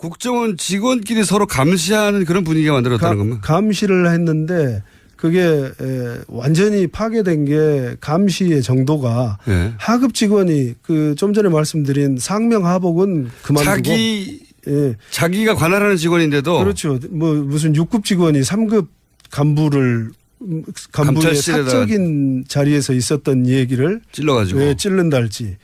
국정원 직원끼리 서로 감시하는 그런 분위기가 만들었다는 가- 겁니다. 감시를 했는데 그게 에, 완전히 파괴된 게 감시의 정도가 예. 하급 직원이 그 좀 전에 말씀드린 상명 하복은 그만두고 자기 예. 자기가 관할하는 직원인데도 그렇죠. 뭐 무슨 6급 직원이 3급 간부를 음, 간부의 사적인 자리에서 있었던 얘기를 찔러가지고 왜 찔른다 할지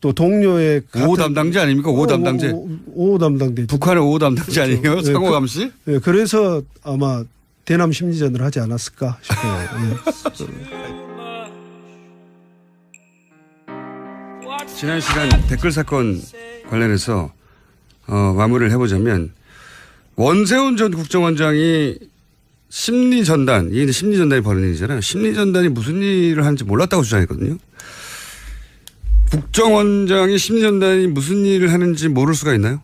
또 동료의 오 같은- 담당제 아닙니까? 오 담당제. 오, 오, 오 담당제. 북한의 오 담당제 아니에요? 네, 상호 그- 감시? 예, 그래서 아마 대남 심리전을 하지 않았을까 싶어요. 예. 지난 시간 댓글 사건 관련해서 어, 마무리를 해보자면 원세훈 전 국정원장이 심리 전단 이게 이제 심리 전단이 벌어진 일이잖아요. 심리 전단이 무슨 일을 하는지 몰랐다고 주장했거든요. 국정원장이 심리 전단이 무슨 일을 하는지 모를 수가 있나요?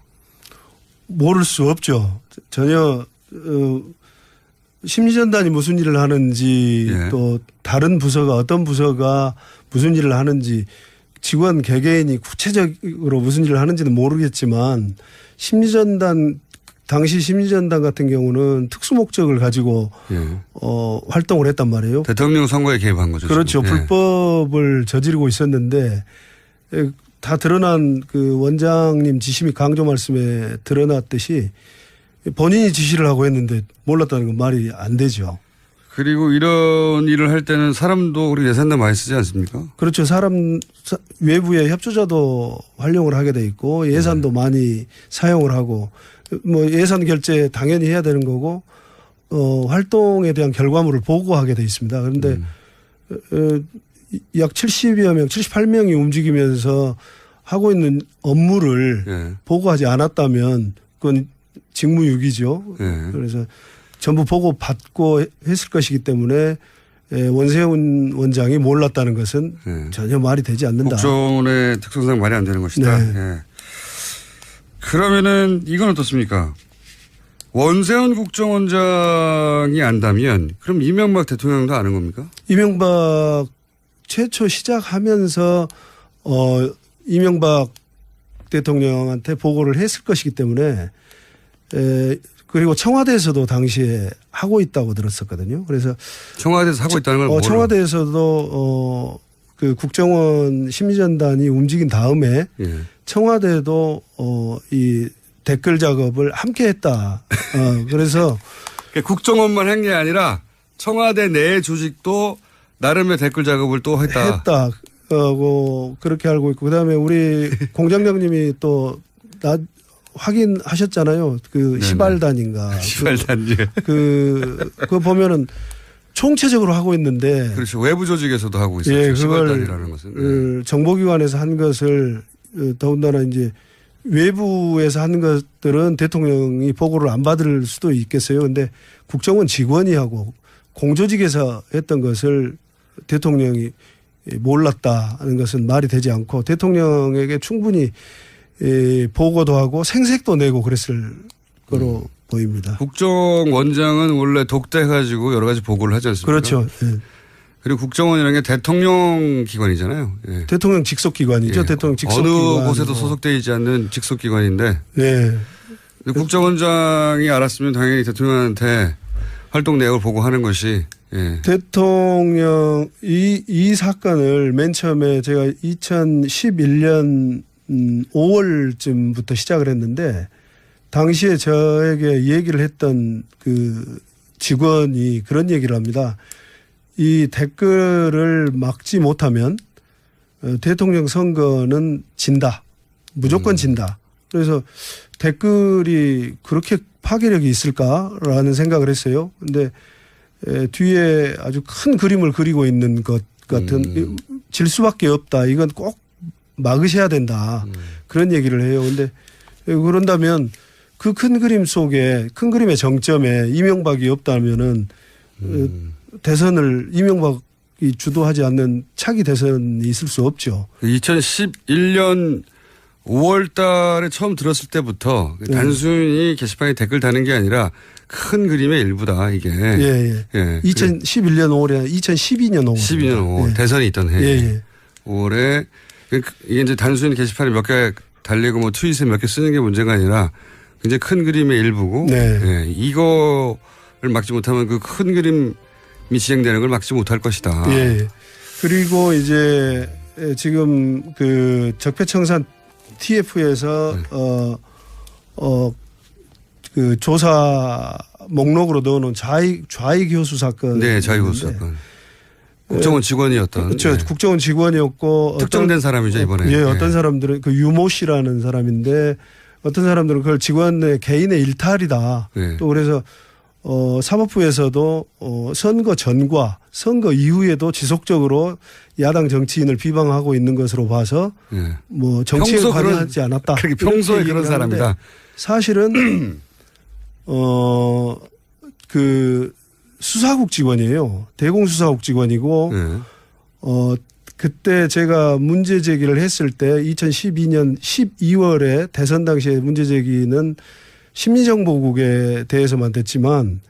모를 수 없죠. 전혀 어, 심리전단이 무슨 일을 하는지 예. 또 다른 부서가 어떤 부서가 무슨 일을 하는지 직원 개개인이 구체적으로 무슨 일을 하는지는 모르겠지만 심리전단 당시 심리전단 같은 경우는 특수 목적을 가지고 예. 어, 활동을 했단 말이에요. 대통령 선거에 개입한 거죠. 그렇죠. 예. 불법을 저지르고 있었는데 에, 다 드러난 그 원장님 지심이 강조 말씀에 드러났듯이 본인이 지시를 하고 했는데 몰랐다는 건 말이 안 되죠. 그리고 이런 일을 할 때는 사람도 우리 예산도 많이 쓰지 않습니까? 그렇죠. 사람 사- 외부의 협조자도 활용을 하게 돼 있고 예산도 많이 사용을 하고 뭐 예산 결제 당연히 해야 되는 거고 어 활동에 대한 결과물을 보고하게 돼 있습니다. 그런데 어, 약 70여 명, 78명이 움직이면서 하고 있는 업무를 예. 보고하지 않았다면 그건 직무유기죠. 예. 그래서 전부 보고 받고 했을 것이기 때문에 에, 원세훈 원장이 몰랐다는 것은 예. 전혀 말이 되지 않는다. 국정원의 특성상 말이 안 되는 것이다. 네. 예. 그러면은 이건 어떻습니까? 원세훈 국정원장이 안다면 그럼 이명박 대통령도 아는 겁니까? 이명박 최초 시작하면서 어 이명박 대통령한테 보고를 했을 것이기 때문에 에 그리고 청와대에서도 당시에 하고 있다고 들었었거든요. 그래서 청와대에서 하고 있다는 걸 어, 청와대에서도 어 그 국정원 심리전단이 움직인 다음에 예. 청와대도 어 이 댓글 작업을 함께 했다. 어 그래서 그러니까 국정원만 한 게 아니라 청와대 내 조직도 나름의 댓글 작업을 또 했다. 했다. 어, 그렇게 알고 있고 그다음에 우리 공장장님이 또 나 확인하셨잖아요. 그. 시발단인가. 시발 단지. 그 그거 보면은 총체적으로 하고 있는데 그렇죠. 외부 조직에서도 하고 있어요. 예, 시발 그걸 단이라는 것은. 예. 어, 정보기관에서 한 것을 어, 더군다나 이제 외부에서 하는 것들은 대통령이 보고를 안 받을 수도 있겠어요. 근데 국정원 직원이 하고 공조직에서 했던 것을 대통령이 몰랐다는 것은 말이 되지 않고 대통령에게 충분히 에, 보고도 하고 생색도 내고 그랬을 거로 음. 보입니다. 국정원장은 원래 독대해가지고 여러 가지 보고를 하지 않습니까? 그렇죠. 예. 그리고 국정원이라는 게 대통령 기관이잖아요. 예. 대통령 직속 기관이죠. 예. 대통령 직속 어느 기관. 곳에도 소속되어 있지 않는 직속 기관인데 네. 국정원장이 알았으면 당연히 대통령한테 활동 내역을 보고하는 것이 예. 대통령 이, 이 사건을 맨 처음에 제가 2011년 음, 5월쯤부터 시작을 했는데 당시에 저에게 얘기를 했던 그 직원이 그런 얘기를 합니다. 이 댓글을 막지 못하면 어, 대통령 선거는 진다. 무조건 진다. 그래서 댓글이 그렇게 파괴력이 있을까라는 생각을 했어요. 근데 에, 뒤에 아주 큰 그림을 그리고 있는 것 같은 질 수밖에 없다. 이건 꼭 막으셔야 된다. 그런 얘기를 해요. 근데 그런다면 그 큰 그림 속에 큰 그림의 정점에 이명박이 없다면은 어, 대선을 이명박이 주도하지 않는 차기 대선이 있을 수 없죠. 2011년 5월 달에 처음 들었을 때부터 네. 단순히 게시판에 댓글 다는 게 아니라 큰 그림의 일부다, 이게. 예, 예. 예. 2011년 5월에 2012년 5월. 12년 5월. 예. 대선이 있던 해. 예, 예. 5월에 이게 이제 단순히 게시판에 몇 개 달리고 뭐 트윗에 몇 개 쓰는 게 문제가 아니라 굉장히 큰 그림의 일부고 네. 예, 이거를 막지 못하면 그 큰 그림이 진행되는 걸 막지 못할 것이다. 예. 그리고 이제 지금 그 적폐청산 TF에서 네. 어, 어, 그 조사 목록으로 넣어놓은 좌익, 좌익 교수 사건. 네, 자유호수 사건. 국정원 직원이었던 그렇죠. 네. 국정원 직원이었고 특정된 어떤, 사람이죠 이번에. 예, 예. 어떤 사람들은 그 유모 씨라는 사람인데 어떤 사람들은 그걸 직원의 개인의 일탈이다. 네. 또 그래서 어 사법부에서도 어 선거 전과 선거 이후에도 지속적으로 야당 정치인을 비방하고 있는 것으로 봐서 예. 뭐 정치에 관여하지 않았다. 그렇게 평소에 그런 사람이다. 사실은 어 그 수사국 직원이에요. 대공수사국 직원이고 예. 어 그때 제가 문제 제기를 했을 때 2012년 12월에 대선 당시에 문제 제기는 심리정보국에 대해서만 됐지만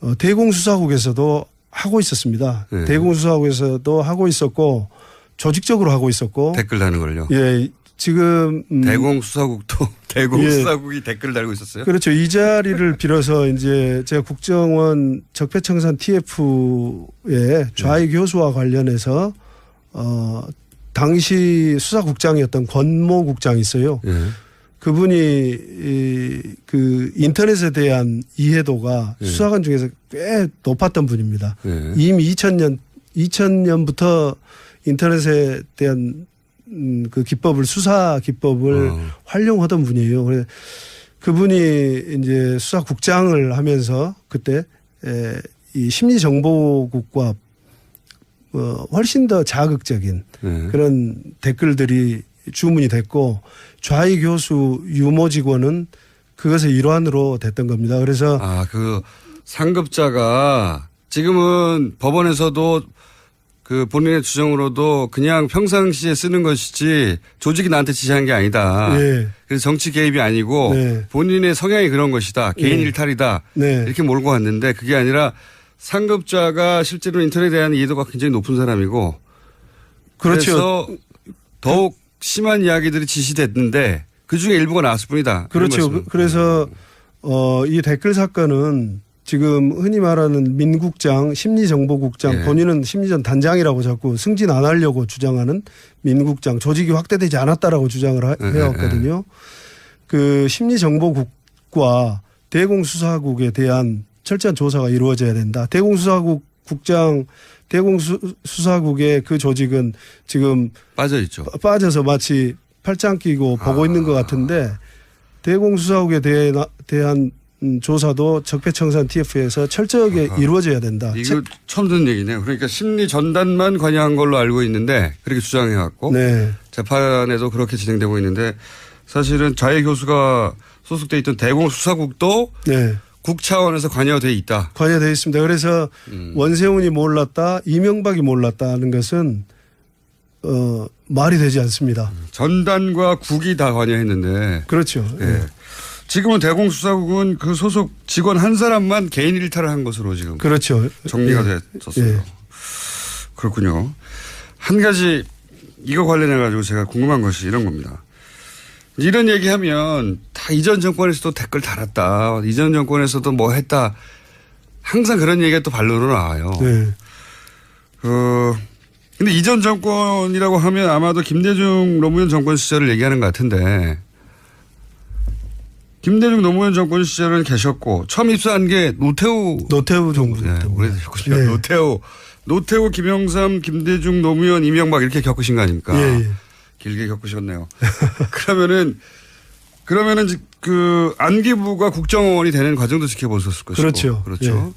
어, 대공수사국에서도 하고 있었습니다. 네. 대공수사국에서도 하고 있었고 조직적으로 하고 있었고 댓글 다는 걸요. 예 지금 음, 대공수사국도 대공수사국이 댓글 달고 있었어요. 그렇죠. 이 자리를 빌어서 이제 제가 국정원 적폐청산 TF의 좌익 교수와 관련해서 어 당시 수사국장이었던 권모 국장이 있어요. 예. 그분이 이, 그 인터넷에 대한 이해도가 예. 수사관 중에서 꽤 높았던 분입니다. 예. 이미 2000년 2000년부터 인터넷에 대한 음, 그 기법을 수사 기법을 어. 활용하던 분이에요. 그래 그분이 이제 수사국장을 하면서 그때 에, 이 심리정보국과 어, 훨씬 더 자극적인 예. 그런 댓글들이 주문이 됐고 좌익 교수 유모 직원은 그것의 일환으로 됐던 겁니다. 그래서 아, 그 상급자가 지금은 법원에서도 그 본인의 주장으로도 그냥 평상시에 쓰는 것이지 조직이 나한테 지시한 게 아니다. 예. 그래서 정치 개입이 아니고 네. 본인의 성향이 그런 것이다. 개인 네. 일탈이다. 네. 이렇게 몰고 왔는데 그게 아니라 상급자가 실제로 인터넷에 대한 이해도가 굉장히 높은 사람이고 그렇죠. 그래서 더욱 심한 이야기들이 지시됐는데 그 중에 일부가 나왔을 뿐이다. 그렇죠. 그-. 그래서 어, 이 댓글 사건은 지금 흔히 말하는 민국장, 심리정보국장, 예. 본인은 심리전 단장이라고 자꾸 승진 안 하려고 주장하는 민국장, 조직이 확대되지 않았다라고 주장을 하- 예, 해왔거든요. 그 심리정보국과 대공수사국에 대한 철저한 조사가 이루어져야 된다. 대공수사국 국장, 대공수사국의 그 조직은 지금 빠져 있죠. 빠- 빠져서 마치 팔짱 끼고 보고 아. 있는 것 같은데 대공수사국에 대해 대한 음, 조사도 적폐청산 TF에서 철저하게 아하. 이루어져야 된다. 이거 처음 듣는 얘기네요. 그러니까 심리 전단만 관여한 걸로 알고 있는데 그렇게 주장해 갖고 네. 재판에도 그렇게 진행되고 있는데 사실은 자해 교수가 소속돼 있던 대공수사국도 네. 국 차원에서 관여돼 있다. 관여되어 있습니다. 그래서 음. 원세훈이 몰랐다, 이명박이 몰랐다는 것은 어, 말이 되지 않습니다. 전단과 국이 다 관여했는데 그렇죠. 예. 지금은 대공수사국은 그 소속 직원 한 사람만 개인 일탈을 한 것으로 지금 그렇죠. 정리가 예. 됐었어요. 예. 그렇군요. 한 가지 이거 관련해 가지고 제가 궁금한 것이 이런 겁니다. 이런 얘기하면 다 이전 정권에서도 댓글 달았다. 이전 정권에서도 뭐 했다. 항상 그런 얘기가 또 반론으로 나와요. 네. 그 근데 이전 정권이라고 하면 아마도 김대중 노무현 정권 시절을 얘기하는 것 같은데 김대중 노무현 정권 시절은 계셨고 처음 입사한 게 노태우 노태우 정부 네, 때. 오래되셨군요. 네. 노태우, 노태우, 김영삼, 김대중, 노무현, 이명박 이렇게 겪으신 거 아닙니까? 예, 예. 길게 겪으셨네요. 그러면은 그러면은 그 안기부가 국정원이 되는 과정도 지켜보셨을 것이고 그렇죠. 그렇죠.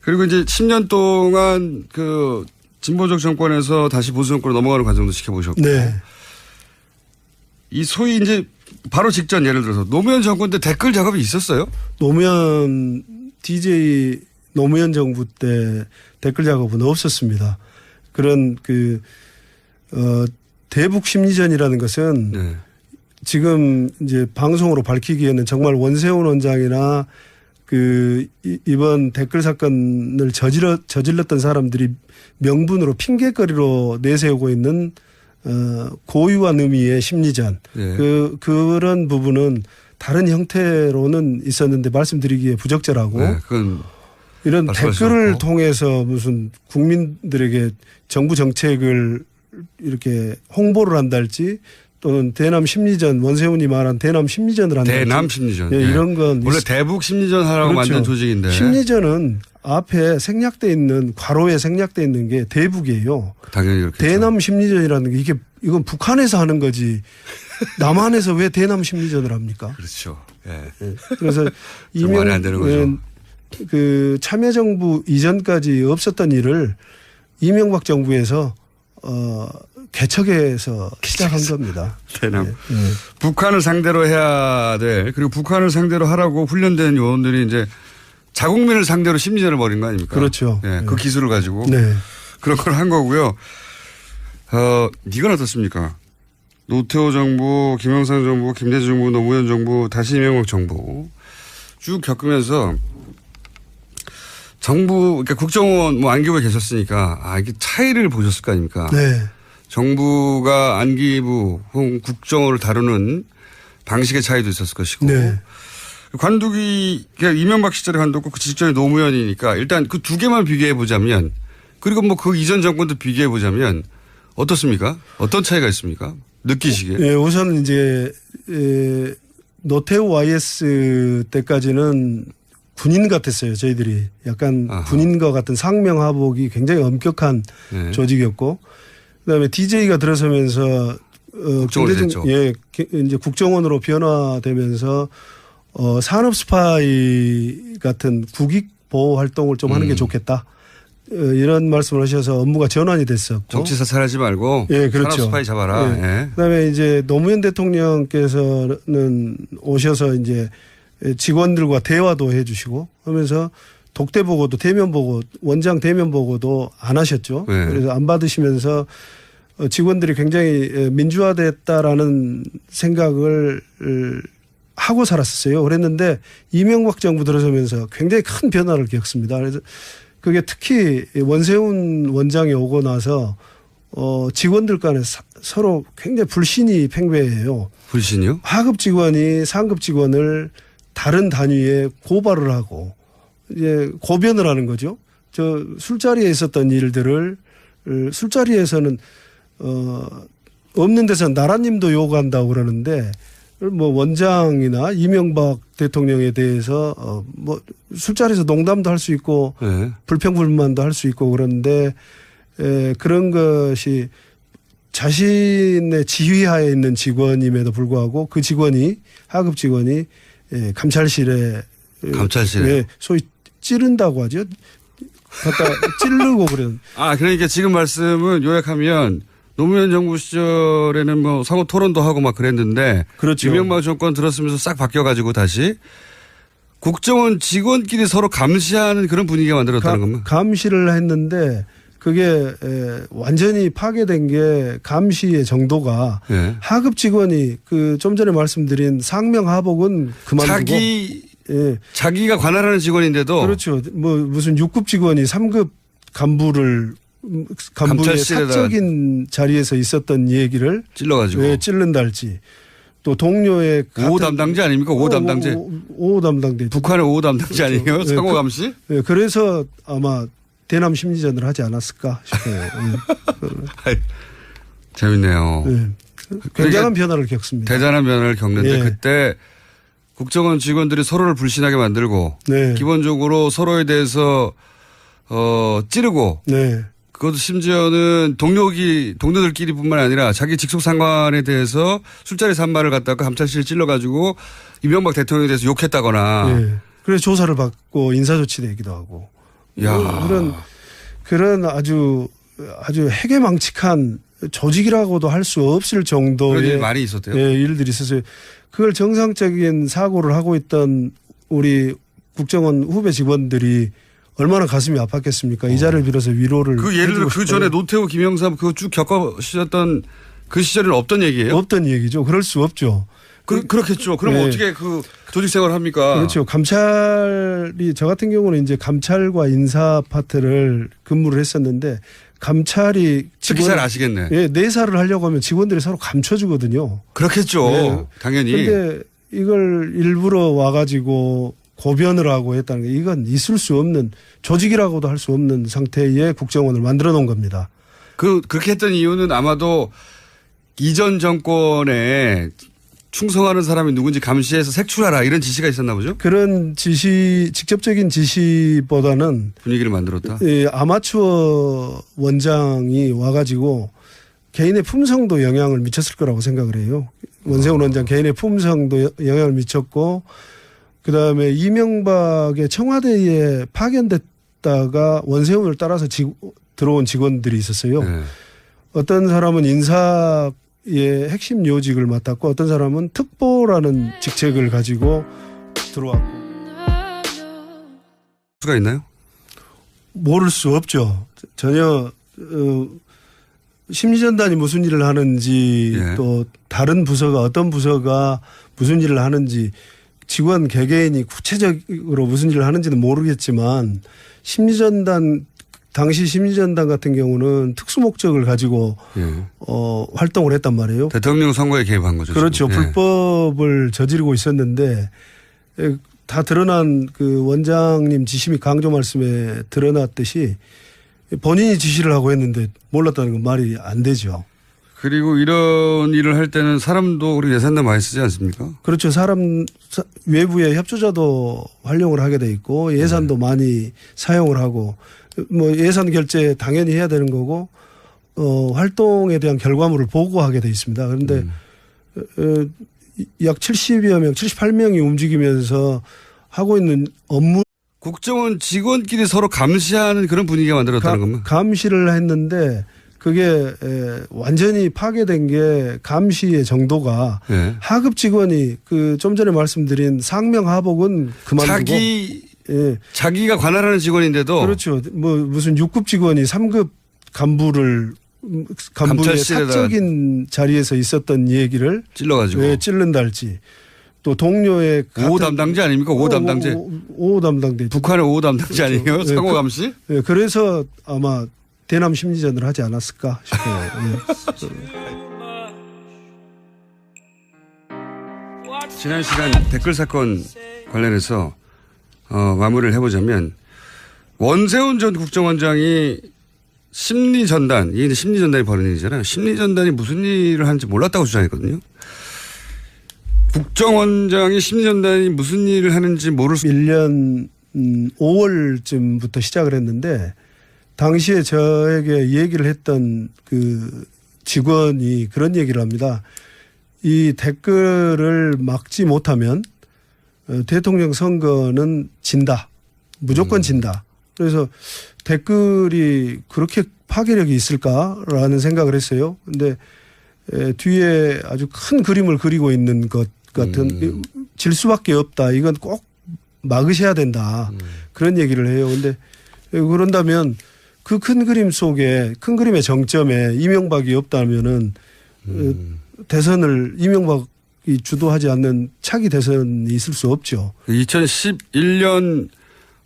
그리고 이제 10년 동안 그 진보적 정권에서 다시 보수 정권으로 넘어가는 과정도 지켜보셨고 네. 이 소위 이제 바로 직전 예를 들어서 노무현 정권 때 댓글 작업이 있었어요? 노무현 DJ 노무현 정부 때 댓글 작업은 없었습니다. 그런 그, 어, 대북 심리전이라는 것은 네. 지금 이제 방송으로 밝히기에는 정말 원세훈 원장이나 그 이- 이번 댓글 사건을 저질러, 저질렀던 사람들이 명분으로 핑계거리로 내세우고 있는 어, 고유한 의미의 심리전 네. 그 그런 부분은 다른 형태로는 있었는데 말씀드리기에 부적절하고 네, 이런 댓글을. 통해서 무슨 국민들에게 정부 정책을 이렇게 홍보를 한달지 또는 대남 심리전 원세훈이 말한 대남 심리전을 한달지 대남 심리전. 예, 네. 이런 건 원래 있- 대북 심리전 하라고 그렇죠. 만든 조직인데. 심리전은 앞에 생략돼 있는 괄호에 생략돼 있는 게 대북이에요. 당연히 그렇게. 대남 심리전이라는 게 이게 이건 북한에서 하는 거지. 남한에서 왜 대남 심리전을 합니까? 그렇죠. 예. 예. 그래서 좀 말이 안 되는 거죠. 예, 그 참여정부 이전까지 없었던 일을 이명박 정부에서 어 개척해서 시작한 겁니다. 대남. 예. 북한을 상대로 해야 될 그리고 북한을 상대로 하라고 훈련된 요원들이 이제 자국민을 상대로 심리전을 벌인 거 아닙니까? 그렇죠. 예, 그 기술을 가지고 네. 그런 걸 한 거고요. 어, 이건 어떻습니까? 노태우 정부, 김영삼 정부, 김대중 정부, 노무현 정부, 다시 이명박 정부 쭉 겪으면서 정부, 그러니까 국정원 뭐 안기부에 계셨으니까 아 이게 차이를 보셨을 거 아닙니까? 네. 정부가 안기부 혹은 국정원을 다루는 방식의 차이도 있었을 것이고 네. 관두기 그러니까 이명박 시절에 관두고 그 직전에 노무현이니까 일단 그 두 개만 비교해 보자면 그리고 뭐 그 이전 정권도 비교해 보자면 어떻습니까? 어떤 차이가 있습니까? 느끼시기에 예, 우선 이제 에, 노태우 YS 때까지는 군인 같았어요. 저희들이 약간 아하. 군인과 같은 상명하복이 굉장히 엄격한 네. 조직이었고 그다음에 DJ가 들어서면서 어, 됐죠. 예, 기- 이제 국정원으로 변화되면서 어, 산업 스파이 같은 국익 보호 활동을 좀 하는 게 음. 좋겠다. 좋겠다. 어, 이런 말씀을 하셔서 업무가 전환이 됐었고 정치 사찰하지 말고 예, 그렇죠. 산업 스파이 잡아라. 예. 예. 그다음에 이제 노무현 대통령께서는 오셔서 이제 직원들과 대화도 해주시고 하면서 독대 보고도 대면 보고 원장 대면 보고도 안 하셨죠. 네. 그래서 안 받으시면서 어, 직원들이 굉장히 에, 민주화됐다라는 생각을 을, 하고 살았었어요. 그랬는데 이명박 정부 들어서면서 굉장히 큰 변화를 겪습니다. 그래서 그게 특히 원세훈 원장이 오고 나서 어, 직원들 간에 사- 서로 굉장히 불신이 팽배해요. 불신이요? 하급 직원이 상급 직원을 다른 단위에 고발을 하고 이제 고변을 하는 거죠. 저 술자리에 있었던 일들을 어, 술자리에서는 어 없는 데서 나라님도 요구한다고 그러는데 뭐 원장이나 이명박 대통령에 대해서 어뭐 술자리에서 농담도 할 수 있고 예. 불평불만도 할 수 있고 그런데 에, 그런 것이 자신의 지휘하에 있는 직원임에도 불구하고 그 직원이 하급 직원이 예, 감찰실에 예, 감찰실에. 예, 소위 찌른다고 하죠. 갖다 찌르고 그런 아, 그러니까 지금 말씀은 요약하면 노무현 정부 시절에는 뭐 상호 토론도 하고 막 그랬는데 그렇죠. 이명박 정권 들었으면서 싹 바뀌어가지고 다시 국정원 직원끼리 서로 감시하는 그런 분위기가 만들었다는 것만. 감시를 했는데 그게 에, 완전히 파괴된 게 감시의 정도가 예. 하급 직원이 그 좀 전에 말씀드린 상명 하복은 그만두고 자기 예. 자기가 관할하는 직원인데도 그렇죠. 뭐 무슨 6급 직원이 3급 간부를 음, 간부의 사적인 자리에서 있었던 얘기를 찔러가지고 왜 찔른달지 또 동료의 오호 담당자 아닙니까? 오호 담당자. 오 담당자 북한의 오호 담당자 아니에요? 네, 상호 그- 감시? 예, 그래서 아마 대남 심리전을 하지 않았을까 싶어요. 아이, 재밌네요. 예. 예. 굉장한 변화를 겪습니다. 대단한 변화를 겪는데 예. 그때 국정원 직원들이 서로를 불신하게 만들고 네. 기본적으로 서로에 대해서 어 찌르고 네. 그것도 심지어는 동료기 동료들끼리뿐만 아니라 자기 직속 상관에 대해서 술자리에서 한 말을 갖다가 감찰실 찔러가지고 이명박 대통령에 대해서 욕했다거나 예. 그래서 조사를 받고 인사조치 내기도 하고 야. 뭐 그런 그런 아주 아주 해괴망측한 조직이라고도 할 수 없을 그런 일이 정도의 많이 있었대요. 예, 일들이 있었어요. 그걸 정상적인 사고를 하고 있던 우리 국정원 후배 직원들이 얼마나 가슴이 아팠겠습니까? 이 자리를 빌어서 위로를 그 예를 들어 그. 전에 노태우 김영삼 그거 쭉 겪으셨던 그 시절에는 없던 얘기예요? 없던 얘기죠. 그럴 수 없죠. 그, 그렇겠죠. 그럼 네. 어떻게 그 조직 생활을 합니까? 그렇죠. 감찰이 저 같은 경우는 이제 감찰과 인사 파트를 근무를 했었는데 감찰이 특히 잘 아시겠네. 예, 내사를 하려고 하면 직원들이 서로 감춰주거든요. 그렇겠죠. 네. 당연히. 근데 이걸 일부러 와가지고 고변을 하고 했다는 게 이건 있을 수 없는 조직이라고도 할 수 없는 상태의 국정원을 만들어 놓은 겁니다. 그 그렇게 했던 이유는 아마도 이전 정권에 충성하는 사람이 누군지 감시해서 색출하라 이런 지시가 있었나 보죠. 그런 지시, 직접적인 지시보다는 분위기를 만들었다. 이 아마추어 원장이 와가지고 개인의 품성도 영향을 미쳤을 거라고 생각을 해요. 원세훈 원장 개인의 품성도 여- 영향을 미쳤고 그 다음에 이명박의 청와대에 파견됐다가 원세훈을 따라서 지- 들어온 직원들이 있었어요. 네. 어떤 사람은 인사 의 핵심 요직을 맡았고 어떤 사람은 특보라는 직책을 가지고 들어왔고 수가 있나요? 모를 수 없죠. 전혀 어, 심리전단이 무슨 일을 하는지 예. 또 다른 부서가 어떤 부서가 무슨 일을 하는지 직원 개개인이 구체적으로 무슨 일을 하는지는 모르겠지만 심리전단 당시 심리전단 같은 경우는 특수 목적을 가지고 예. 어, 활동을 했단 말이에요. 대통령 선거에 개입한 거죠. 그렇죠. 예. 불법을 저지르고 있었는데 에, 다 드러난 그 원장님 지심이 강조 말씀에 드러났듯이 본인이 지시를 하고 했는데 몰랐다는 건 말이 안 되죠. 그리고 이런 일을 할 때는 사람도 우리 예산도 많이 쓰지 않습니까? 그렇죠. 사람 사- 외부의 협조자도 활용을 하게 돼 있고 예산도 네. 많이 사용을 하고 뭐 예산 결제 당연히 해야 되는 거고 어 활동에 대한 결과물을 보고하게 돼 있습니다. 그런데 음. 어, 약 70여 명, 78명이 움직이면서 하고 있는 업무 국정원 직원끼리 서로 감시하는 그런 분위기가 만들었다는 겁니다. 감시를 했는데 그게 에, 완전히 파괴된 게 감시의 정도가 예. 하급 직원이 그 좀 전에 말씀드린 상명 하복은 그만두고 자기 예. 자기가 관할하는 직원인데도 그렇죠. 뭐 무슨 6급 직원이 3급 간부를 음, 간부의 사적인 자리에서 있었던 얘기를 찔러가지고 왜 찔른다 할지 또 동료의 오호 같은- 담당자 아닙니까? 오호 담당자. 오, 오, 오 담당자. 북한의 오호 담당자 아니에요? 그렇죠. 예, 상호 그- 감시? 예, 그래서 아마 대남 심리전을 하지 않았을까 싶어요. 예. 지난 시간 댓글 사건 관련해서 어, 마무리를 해보자면 원세훈 전 국정원장이 심리 전단 이게 이제 심리 전단이 벌어진 일이잖아요. 심리 전단이 무슨 일을 하는지 몰랐다고 주장했거든요. 국정원장이 심리 전단이 무슨 일을 하는지 모를 수 1년 음, 5월쯤부터 시작을 했는데 당시에 저에게 얘기를 했던 그 직원이 그런 얘기를 합니다. 이 댓글을 막지 못하면 어, 대통령 선거는 진다. 무조건 진다. 그래서 댓글이 그렇게 파괴력이 있을까라는 생각을 했어요. 근데 에, 뒤에 아주 큰 그림을 그리고 있는 것 같은 음. 질 수밖에 없다. 이건 꼭 막으셔야 된다. 그런 얘기를 해요. 근데 그런다면 그 큰 그림 속에 큰 그림의 정점에 이명박이 없다면은 음. 어, 대선을 이명박 이 주도하지 않는 차기 대선이 있을 수 없죠. 2011년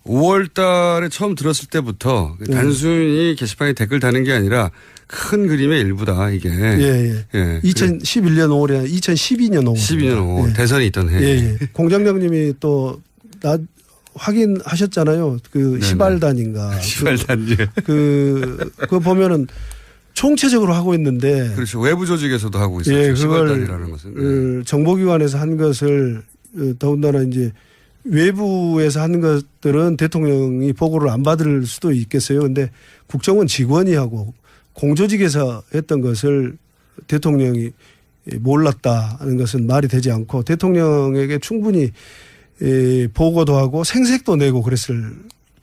5월 달에 처음 들었을 때부터 네. 단순히 게시판에 댓글 다는 게 아니라 큰 그림의 일부다 이게. 예, 예. 예. 2011년 5월에 2012년 5월. 12년 5월 예. 대선이 있던 해. 예, 예. 공장장님이 또 나 확인하셨잖아요. 그 네네. 시발단인가. 시발 단지. 그, 그거 보면은 총체적으로 하고 있는데. 그렇죠. 외부 조직에서도 하고 있어요. 예, 그걸. 예. 어, 정보기관에서 한 것을 어, 더군다나 이제 외부에서 한 것들은 대통령이 보고를 안 받을 수도 있겠어요. 근데 국정원 직원이 하고 공조직에서 했던 것을 대통령이 몰랐다 하는 것은 말이 되지 않고 대통령에게 충분히 에, 보고도 하고 생색도 내고 그랬을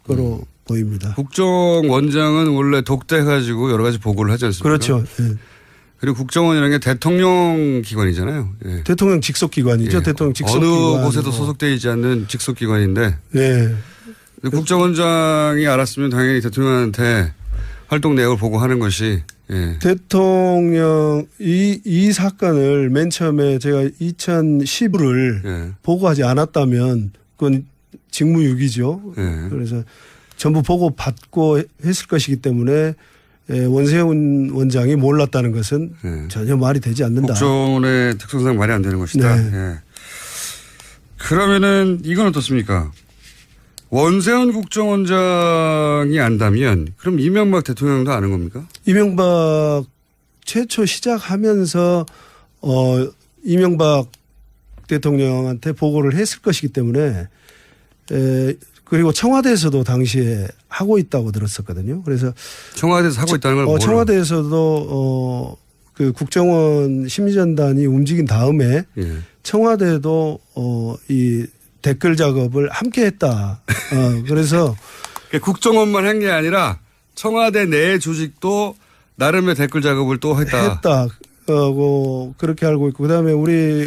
거로 보입니다. 국정원장은 원래 독대해가지고 여러 가지 보고를 하지 않습니까? 그렇죠. 예. 그리고 국정원이라는 게 대통령 기관이잖아요. 예. 대통령 직속 기관이죠. 예. 대통령 직속기관. 어느 곳에도 소속되어 있지 않는 직속 기관인데 예. 근데 국정원장이 알았으면 당연히 대통령한테 활동 내역을 보고하는 것이 예. 대통령 이, 이 사건을 맨 처음에 제가 2010을 예. 보고하지 않았다면 그건 직무유기죠. 예. 그래서 전부 보고 받고 했을 것이기 때문에 예, 원세훈 원장이 몰랐다는 것은 예. 전혀 말이 되지 않는다. 국정원의 특성상 말이 안 되는 것이다. 네. 예. 그러면은 이건 어떻습니까? 원세훈 국정원장이 안다면 그럼 이명박 대통령도 아는 겁니까? 이명박 최초 시작하면서 어 이명박 대통령한테 보고를 했을 것이기 때문에 에 그리고 청와대에서도 당시에 하고 있다고 들었었거든요. 그래서 청와대에서 하고 있다는 걸 어, 청와대에서도 어 그 국정원 심리전단이 움직인 다음에 예. 청와대도 어 이 댓글 작업을 함께 했다. 어 그래서 그러니까 국정원만 한 게 아니라 청와대 내 조직도 나름의 댓글 작업을 또 했다. 했다. 어, 고 그렇게 알고 있고 그다음에 우리